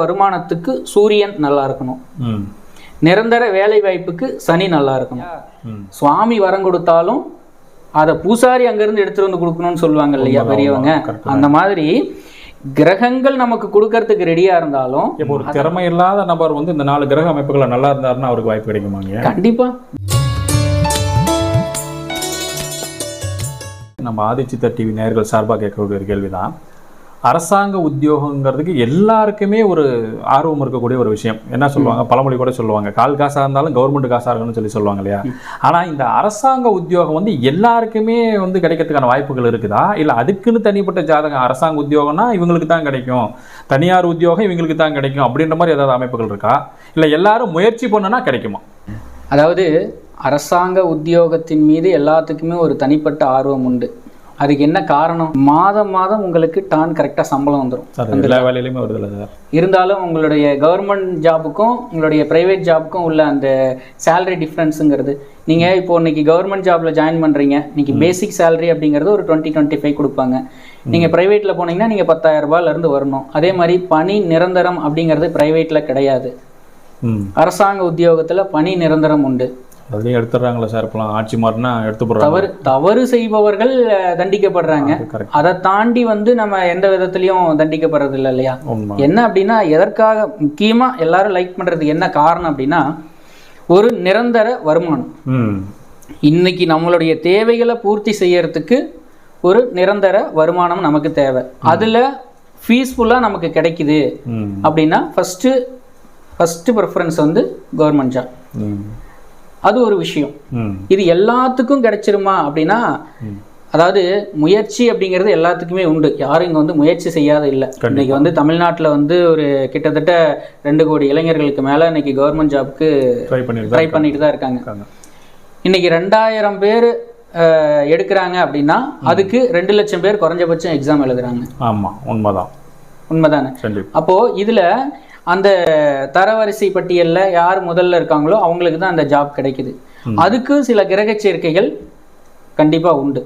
வருமானத்துக்கு சூரியன் நல்லா இருக்கணும். நிரந்தர வேலை வாய்ப்புக்கு சனி நல்லா இருக்கணும். சுவாமி வரம் கொடுத்தாலும் அதை பூசாரி அங்கிருந்து எடுத்துட்டு வந்து கொடுக்கணும்னு சொல்லுவாங்க இல்லையா பெரியவங்க? அந்த மாதிரி கிரகங்கள் நமக்கு கொடுக்கறதுக்கு ரெடியா இருந்தாலும் இப்போ ஒரு திறமை இல்லாத நபர் வந்து இந்த நாலு கிரக அமைப்புகளை நல்லா இருந்தாருன்னா அவருக்கு வாய்ப்பு கிடைக்குமாங்க? கண்டிப்பா. நம்ம ஆதிச்சித்த டிவி நேயர்கள் சார்பாக கேட்கக்கூடிய ஒரு கேள்விதான். அரசாங்க உத்தியோகங்கிறதுக்கு எல்லாருக்குமே ஒரு ஆர்வம் இருக்கக்கூடிய ஒரு விஷயம். என்ன சொல்லுவாங்க? பழமொழி கூட சொல்லுவாங்க. கால் காசாக இருந்தாலும் கவர்மெண்ட் காசாக இருக்கணும்னு சொல்லி சொல்லுவாங்க இல்லையா? ஆனால் இந்த அரசாங்க உத்தியோகம் வந்து எல்லாருக்குமே வந்து கிடைக்கிறதுக்கான வாய்ப்புகள் இருக்குதா? இல்லை அதுக்குன்னு தனிப்பட்ட ஜாதகம் அரசாங்க உத்தியோகம்னா இவங்களுக்கு தான் கிடைக்கும். தனியார் உத்தியோகம் இவங்களுக்கு தான் கிடைக்கும் அப்படின்ற மாதிரி ஏதாவது அமைப்புகள் இருக்கா? இல்லை எல்லாரும் முயற்சி பண்ணுனா கிடைக்குமா? அதாவது அரசாங்க உத்தியோகத்தின் மீது எல்லாத்துக்குமே ஒரு தனிப்பட்ட ஆர்வம் உண்டு. அதுக்கு என்ன காரணம்? மாதம் மாதம் உங்களுக்கு டான் கரெக்டாக சம்பளம் வந்துடும் சார் எல்லா வேலையிலுமே வருது இல்லை சார்? இருந்தாலும் உங்களுடைய கவர்மெண்ட் ஜாபுக்கும் உங்களுடைய ப்ரைவேட் ஜாபுக்கும் உள்ள அந்த சேலரி டிஃப்ரென்ஸுங்கிறது நீங்கள் இப்போ இன்னைக்கு கவர்மெண்ட் ஜாப்ல ஜாயின் பண்ணுறீங்க இன்னைக்கு பேசிக் சேலரி அப்படிங்கிறது ஒரு டுவெண்ட்டி டுவெண்ட்டி ஃபைவ் கொடுப்பாங்க நீங்கள் ப்ரைவேட்டில் போனீங்கன்னா நீங்கள் பத்தாயிரம் ரூபாயிலேருந்து வரணும். அதே மாதிரி பணி நிரந்தரம் அப்படிங்கிறது ப்ரைவேட்டில் கிடையாது. அரசாங்க உத்தியோகத்தில் பணி நிரந்தரம் உண்டு. அதுலேயும் எடுத்துடுறாங்களா சார் இப்போலாம் ஆட்சி மாறினா எடுத்து போடுறாங்க. தவறு தவறு செய்பவர்கள் தண்டிக்கப்படுறாங்க. அதை தாண்டி வந்து நம்ம எந்த விதத்துலையும் தண்டிக்கப்படுறது இல்லை இல்லையா? என்ன அப்படின்னா எதற்காக முக்கியமா எல்லாரும் லைக் பண்றதுக்கு என்ன காரணம் அப்படின்னா ஒரு நிரந்தர வருமானம். ம். இன்னைக்கு நம்மளுடைய தேவைகளை பூர்த்தி செய்யறதுக்கு ஒரு நிரந்தர வருமானம் நமக்கு தேவை. அதுல ஃபீஸ்ஃபுல்லாக நமக்கு கிடைக்குது. அப்படின்னா ஃபர்ஸ்ட் ஃபர்ஸ்ட் ப்ரிஃபரன்ஸ் வந்து கவர்மெண்ட் ஜாப் அது ஒரு விஷயம். இது எல்லாத்துக்கும் கிடைச்சிருமா அப்படின்னா அதாவது முயற்சி அப்படிங்கிறது எல்லாத்துக்குமே உண்டு. யாரும் இங்க வந்து முயற்சி செய்யாத இல்லை. இன்னைக்கு வந்து தமிழ்நாட்டுல வந்து ஒரு கிட்டத்தட்ட ரெண்டு கோடி இளைஞர்களுக்கு மேல இன்னைக்கு கவர்மெண்ட் ஜாப்க்கு ட்ரை ட்ரை பண்ணிட்டு தான் இருக்காங்க. இன்னைக்கு ரெண்டாயிரம் பேர் எடுக்கிறாங்க அப்படின்னா அதுக்கு ரெண்டு லட்சம் பேர் குறைஞ்சபட்சம் எக்ஸாம் எழுதுறாங்க. ஆமாம் உண்மைதான். உண்மைதானே? அப்போ இதுல அந்த தரவரிசை பட்டியல்ல யார் முதல்ல இருக்காங்களோ அவங்களுக்கு தான் அந்த ஜாப் கிடைக்குது. அதுக்கு சில கிரக சேர்க்கைகள் கண்டிப்பா உண்டு.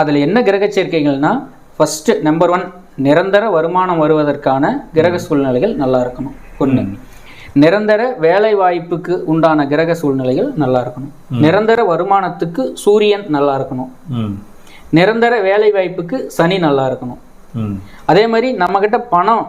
அதுல என்ன கிரக சேர்க்கைகள்னா ஃபர்ஸ்ட் நம்பர் ஒன் நிரந்தர வருமானம் வருவதற்கான கிரக சூழ்நிலைகள் நல்லா இருக்கணும். ஒண்ணு. நிரந்தர வேலை வாய்ப்புக்கு உண்டான கிரக சூழ்நிலைகள் நல்லா இருக்கணும். நிரந்தர வருமானத்துக்கு சூரியன் நல்லா இருக்கணும். நிரந்தர வேலை வாய்ப்புக்கு சனி நல்லா இருக்கணும். அதே மாதிரி நம்மக்கிட்ட பணம்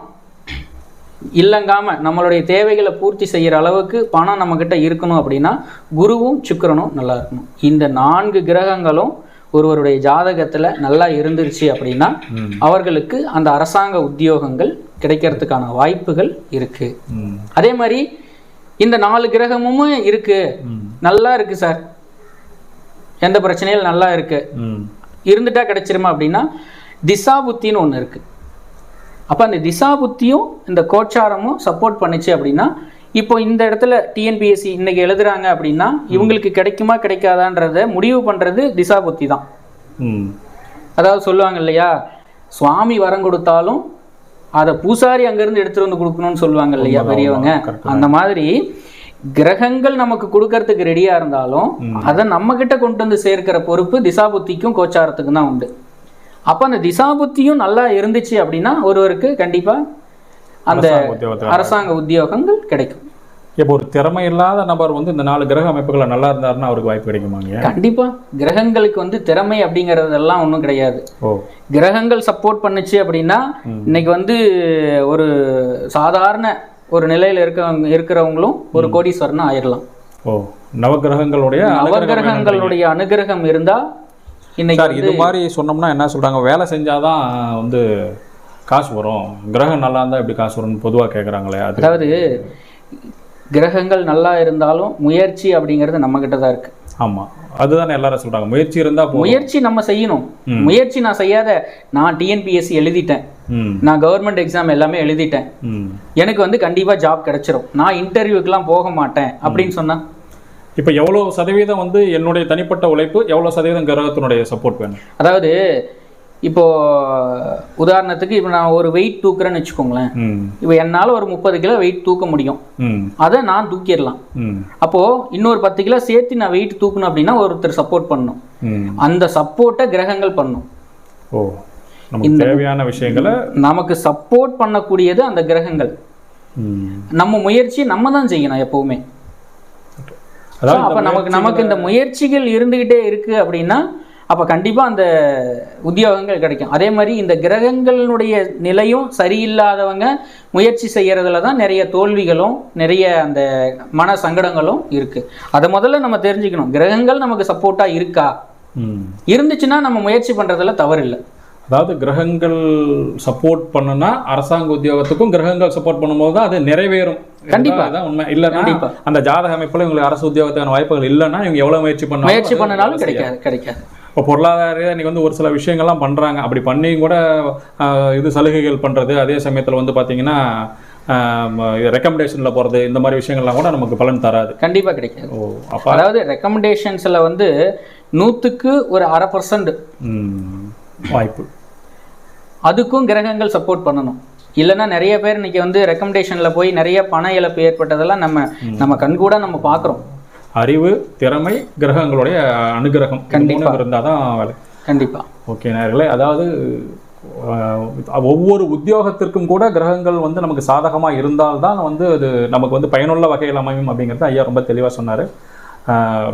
இல்லங்காம நம்மளுடைய தேவைகளை பூர்த்தி செய்யற அளவுக்கு பணம் நம்மக்கிட்ட இருக்கணும் அப்படின்னா குருவும் சுக்கிரனும் நல்லா இருக்கணும். இந்த நான்கு கிரகங்களும் ஒருவருடைய ஜாதகத்துல நல்லா இருந்துருச்சு அப்படின்னா. அவர்களுக்கு அந்த அரசாங்க உத்தியோகங்கள் கிடைக்கிறதுக்கான வாய்ப்புகள் இருக்கு. ம். அதே மாதிரி இந்த நாலு கிரகமும் இருக்கு. ம். நல்லா இருக்கு சார். எந்த பிரச்சனையும் நல்லா இருக்கு. ம். இருந்துட்டா கிடைச்சிருமா அப்படின்னா திசா புத்தின்னு ஒன்று இருக்கு. அப்போ அந்த திசா புத்தியும் இந்த கோச்சாரமும் சப்போர்ட் பண்ணுச்சு அப்படின்னா இப்போ இந்த இடத்துல டிஎன்பிஎஸ்சி இன்னைக்கு எழுதுறாங்க அப்படின்னா இவங்களுக்கு கிடைக்குமா கிடைக்காதான்றத முடிவு பண்றது திசா புத்தி தான் அதாவது சொல்லுவாங்க இல்லையா சுவாமி வரம் கொடுத்தாலும் அதை பூசாரி அங்கிருந்து எடுத்துட்டு வந்து கொடுக்கணும்னு சொல்லுவாங்க இல்லையா பெரியவங்க. அந்த மாதிரி கிரகங்கள் நமக்கு கொடுக்கறதுக்கு ரெடியா இருந்தாலும் அதை நம்ம கிட்ட கொண்டு வந்து சேர்க்கிற பொறுப்பு திசாபுத்திக்கும் கோச்சாரத்துக்கும் தான் உண்டு. அப்ப அந்த திசாபுத்தியும் நல்லா இருந்துச்சு அப்படின்னா ஒருவருக்கு கண்டிப்பா அந்த அரசாங்க உத்தியோகங்கள் கிடைக்கும். இப்போ ஒரு திறமை இல்லாத நபர் வந்து இந்த நாலு கிரக அமைப்புகளை நல்லா இருந்தாருன்னா அவருக்கு வாய்ப்பு கிடைக்குமாங்க கண்டிப்பா. கிரகங்களுக்கு வந்து திறமை அப்படிங்கறதெல்லாம் ஒண்ணும் கிடையாது. கிரகங்கள் சப்போர்ட் பண்ணுச்சு அப்படின்னா இன்னைக்கு வந்து ஒரு சாதாரண ஒரு நிலையில இருக்கவங்க இருக்கிறவங்களும் ஒரு கோடீஸ்வரனா ஆயிடலாம் ஓ. நவகிரகங்களுடைய நவகிரகங்களுடைய அனுகிரகம் இருந்தா இன்னைக்கு சார் இது மாதிரி சொன்னோம்னா என்ன சொல்றாங்க? வேலை செஞ்சாதான் வந்து காசு வரும். கிரகம் நல்லா இருந்தா எப்படி காசு வரும்னு பொதுவா கேக்குறாங்களே அது. அதாவது கிரகங்கள் நல்லா இருந்தாலும் முயற்சி அப்படிங்கிறது நம்ம கிட்ட தான் இருக்கு. ஆமா. அதுதானே எல்லாரும் சொல்றாங்க. முயற்சி இருந்தா போதும். முயற்சி நம்ம செய்யணும். முயற்சி நான் செய்யாத நான் டிஎன்பிஎஸ்சி எழுதிட்டேன். நான் கவர்மெண்ட் எக்ஸாம் எல்லாமே எழுதிட்டேன். எனக்கு வந்து கண்டிப்பா ஜாப் கிடைச்சிரும். நான் இன்டர்வியூக்கெல்லாம் போக மாட்டேன் அப்படின்னு சொன்னா? இப்போ எவ்வளவு சதவீதம் வந்து என்னுடைய தனிப்பட்ட உழைப்பு எவ்வளவு சதவீதம் கிரகத்தினுடைய சப்போர்ட் வேணும்? அதாவது இப்போ உதாரணத்துக்கு இப்போ நான் ஒரு வெயிட் தூக்குறேன்னு வச்சுக்கோங்களேன். இப்போ என்னால் ஒரு முப்பது கிலோ வெயிட் தூக்க முடியும். அதை நான் தூக்கிடலாம். ம். அப்போ இன்னொரு பத்து கிலோ சேர்த்து நான் வெயிட் தூக்கணும் அப்படின்னா ஒருத்தர் சப்போர்ட் பண்ணணும் ம். அந்த சப்போர்ட்டை கிரகங்கள் பண்ணும். ஓ நமக்கு தேவையான விஷயங்களை நமக்கு சப்போர்ட் பண்ணக்கூடியது அந்த கிரகங்கள். நம்ம முயற்சி நம்ம தான் செய்யணும் எப்பவுமே. அப்ப நமக்கு நமக்கு இந்த முயற்சிகள் இருந்துகிட்டே இருக்கு அப்படின்னா அப்ப கண்டிப்பா அந்த உத்தியோகங்கள் கிடைக்கும். அதே மாதிரி இந்த கிரகங்களுடைய நிலையும் சரியில்லாதவங்க முயற்சி செய்யறதுல தான் நிறைய தோல்விகளும் நிறைய அந்த மன சங்கடங்களும் இருக்கு. அதை முதல்ல நம்ம தெரிஞ்சுக்கணும். கிரகங்கள் நமக்கு சப்போர்ட்டா இருக்கா. இருந்துச்சுன்னா நம்ம முயற்சி பண்றதுல தவறு இல்லை அதாவது கிரகங்கள் சப்போர்ட் பண்ணுனா அரசாங்க உத்தியோகத்துக்கும் கிரகங்கள் சப்போர்ட் பண்ணும்போது தான் அது நிறைவேறும். கண்டிப்பா. இதுதான் உண்மை. இல்லைன்னா. அந்த ஜாதக அமைப்புல இவங்களுக்கு அரசு உத்தியோகத்துக்கான வாய்ப்புகள் இல்லைன்னா இவங்க எவ்வளவு முயற்சி பண்ணாலும் முயற்சி பண்ணனாலும். கிடைக்காது கிடைக்காது. இப்போ பொருளாதார இன்னைக்கு வந்து ஒரு சில விஷயங்கள்லாம் பண்றாங்க. அப்படி பண்ணியும் கூட இது சலுகைகள் பண்றது அதே சமயத்துல வந்து பாத்தீங்கன்னா ரெக்கமெண்டேஷன்ல போறது இந்த மாதிரி விஷயங்கள்லாம் கூட நமக்கு பலன் தராது. கண்டிப்பா கிடைக்காது. ஓ அப்ப அதாவது ரெக்கமெண்டேஷன்ஸ்ல வந்து நூத்துக்கு ஒரு அரை பர்சன்ட் வாய்ப்பு. அதுக்கும் கிரகங்கள் சப்போர்ட் பண்ணணும். இல்லைன்னா நிறைய பேர் இன்னைக்கு வந்து ரெக்கமெண்டேஷன்ல போய் நிறைய பண இழப்பு ஏற்பட்டதெல்லாம் நம்ம நம்ம கண்கூட நம்ம பார்க்குறோம். அறிவு திறமை கிரகங்களுடைய அனுகிரகம். கண்டிப்பா. இருந்தாதான் வேலை. கண்டிப்பா. ஓகே நேர்களே அதாவது ஒவ்வொரு உத்தியோகத்திற்கும் கூட கிரகங்கள் வந்து நமக்கு சாதகமாக இருந்தால்தான் வந்து அது நமக்கு வந்து பயனுள்ள வகையில் அமையும் அப்படிங்கிறத ஐயா ரொம்ப தெளிவாக சொன்னார்.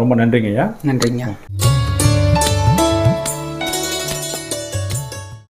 ரொம்ப நன்றிங்க ஐயா. நன்றிங்க.